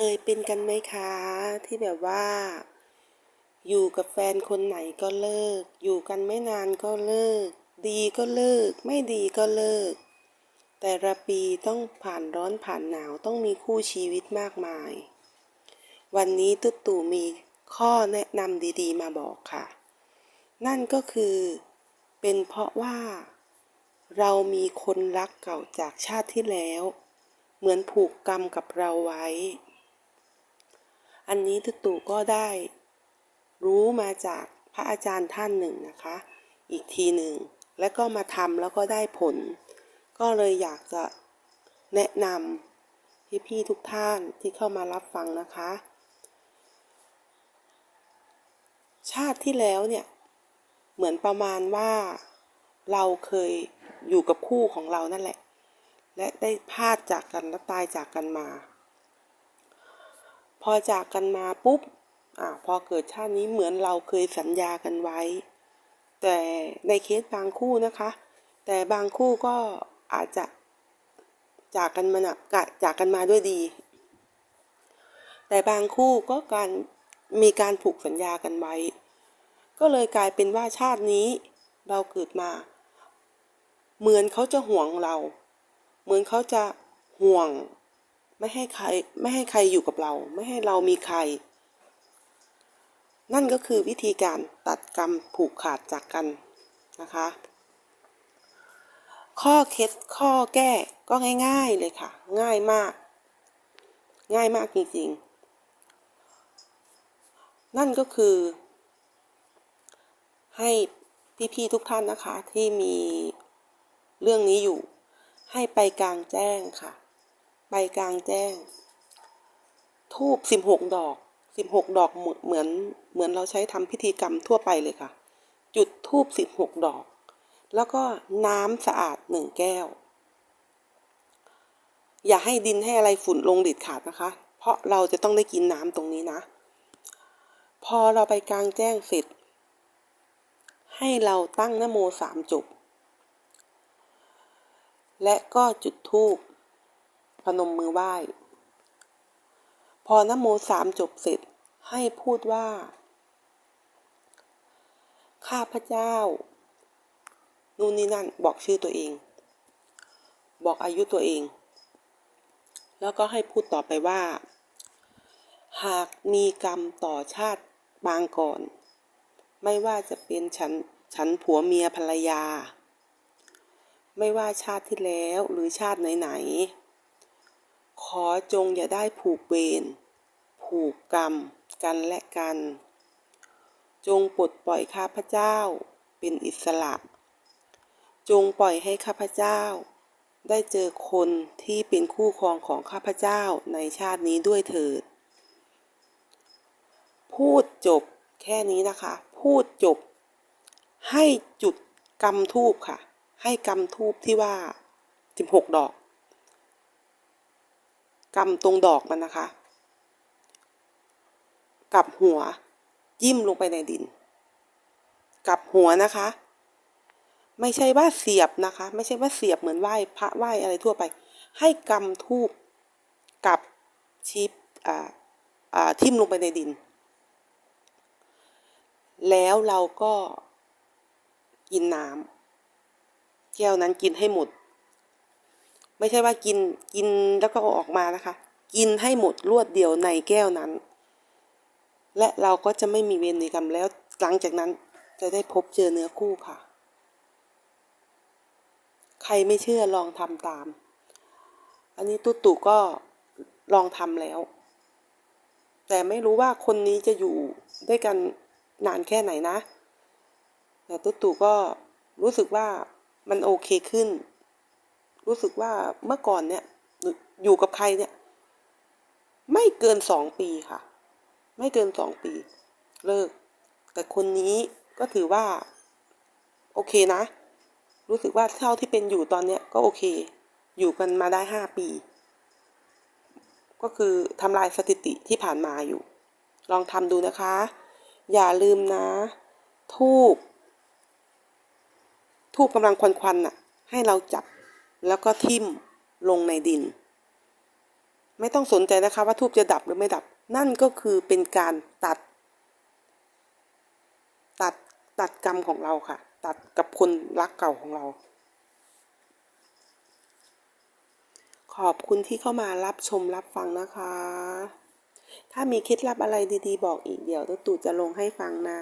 คยเป็นกันไหมคะ ที่แบบว่า อยู่กับแฟนคนไหนก็เลิก อยู่กันไม่นานก็เลิก ดีก็เลิก ไม่ดีก็เลิก แต่ละปีต้องผ่านร้อนผ่านหนาวต้องมีคู่ชีวิตมากมาย วันนี้ตุ๊ตู่มีข้อแนะนำดีๆ มาบอกค่ะ นั่นก็คือเป็นเพราะว่า เรามีคนรักเก่าจากชาติที่แล้ว เหมือนผูกกรรมกับเราไว้ อันนี้ตุ๊ตู่ก็ได้ รู้มาจากพระอาจารย์ท่านหนึ่งนะคะ อีกทีหนึ่ง แล้วก็มาทำแล้วก็ได้ผล ก็เลยอยากจะแนะนำพี่ๆทุกท่านที่เข้ามารับฟังนะคะ ชาติที่แล้วเนี่ย เหมือนประมาณว่าเราเคยอยู่กับคู่ของเรานั่นแหละ และได้พลาดจากกันและตายจากกันมา พอจากกันมาปุ๊บอ่าพอเกิดชาตินี้เหมือนเราเคยสัญญากันไว้ แต่ในเคสบางคู่นะคะ แต่บางคู่ก็อาจจะจากกันมานะจากกันมาด้วยดี แต่บางคู่ก็การมีการผูกสัญญากันไว้ ก็เลยกลายเป็นว่าชาตินี้เราเกิดมา เหมือนเขาจะห่วงเรา เหมือนเขาจะห่วง ไม่ให้ใครไม่ให้ใครอยู่กับเรา ไม่ให้เรามีใคร นั่นก็คือวิธีการตัดกรรมผูกขาดจากกันนะคะ ข้อเคล็ดข้อแก้ก็ง่าย ๆเลยค่ะ ง่ายมาก ง่ายมากจริงๆ นั่นก็คือ ให้พี่ๆทุกท่านนะคะที่มีเรื่องนี้อยู่ ให้ไปกลางแจ้งค่ะ ไปกลางแจ้ง ทูบสิบหกดอกสิบหกดอกเหมือนเหมือนเราใช้ทำพิธีกรรมทั่วไปเลยค่ะ จุดทูบสิบหกดอก แล้วก็น้ำสะอาดหนึ่งแก้ว อย่าให้ดินให้อะไรฝุ่นลงเด็ดขาดนะคะ เพราะเราจะต้องได้กินน้ำตรงนี้นะ พอเราไปกลางแจ้งเสร็จ ให้เราตั้งนโมสามจบและก็จุดธูป พนมมือไหว้ พอนโมสามจบเสร็จให้พูดว่า ข้าพเจ้า นู่นนี่นั่นบอกชื่อตัวเอง บอกอายุตัวเอง แล้วก็ให้พูดต่อไปว่า หากมีกรรมต่อชาติบางก่อน ไม่ว่าจะเป็นฉันฉันผัวเมียภรรยา ไม่ว่าชาติที่แล้วหรือชาติไหนๆ ขอจงอย่าได้ผูกเวรผูกกรรม กันและกัน จงปลดปล่อยข้าพเจ้าเป็นอิสระ จงปล่อยให้ข้าพเจ้า ได้เจอคนที่เป็นคู่ครองของข้าพเจ้าในชาตินี้ด้วยเถิด พูดจบแค่นี้นะคะ พูดจบ ให้จุดกำทูบค่ะ ให้กำทูบที่ว่าสิบหกดอก กำตรงดอกมันนะคะ กับหัวยิ้มลงไปในดิน กับหัวนะคะ ไม่ใช่ว่าเสียบนะคะ ไม่ใช่ว่าเสียบเหมือนไหว้พระไหว้อะไรทั่วไป ให้กำทูบกับชิปอ่าอ่าทิ่มลงไปในดิน แล้วเราก็กินน้ำแก้วนั้นกินให้หมด ไม่ใช่ว่ากินกินแล้วก็อออกมานะคะ กินให้หมดรวดเดียวในแก้วนั้น และเราก็จะไม่มีเวรในกรรมแล้วหลังจากนั้นจะได้พบเจอเนื้อคู่ค่ะ ใครไม่เชื่อลองทำตาม อันนี้ตุ๊ตู่ก็ลองทำแล้ว แต่ไม่รู้ว่าคนนี้จะอยู่ด้วยกันนานแค่ไหนนะ แต่ตุ๊ตู่ก็รู้สึกว่ามันโอเคขึ้น รู้สึกว่าเมื่อก่อนเนี่ยอยู่กับใครเนี่ย ไม่เกินสองปีค่ะ ไม่เกินสองปี เลิก แต่คนนี้ก็ถือว่า โอเคนะ รู้สึกว่าเท่าที่เป็นอยู่ตอนเนี้ยก็โอเค อยู่กันมาได้ห้าปี ก็คือทำลายสถิติที่ผ่านมาอยู่ ลองทำดูนะคะ อย่าลืมนะ ทูบทูบกำลังควันๆน่ะ ให้เราจับ แล้วก็ทิ่มลงในดิน ไม่ต้องสนใจนะคะว่าทูบจะดับหรือไม่ดับ นั่นก็คือเป็นการตัด ตัดตัดกรรมของเราค่ะ ตัดกับคนรักเก่าของเรา ขอบคุณที่เข้ามารับชมรับฟังนะคะ ถ้ามีเคล็ดลับอะไรดีๆ บอกอีกเดี๋ยวตุ๊ตู่จะลงให้ฟังนะ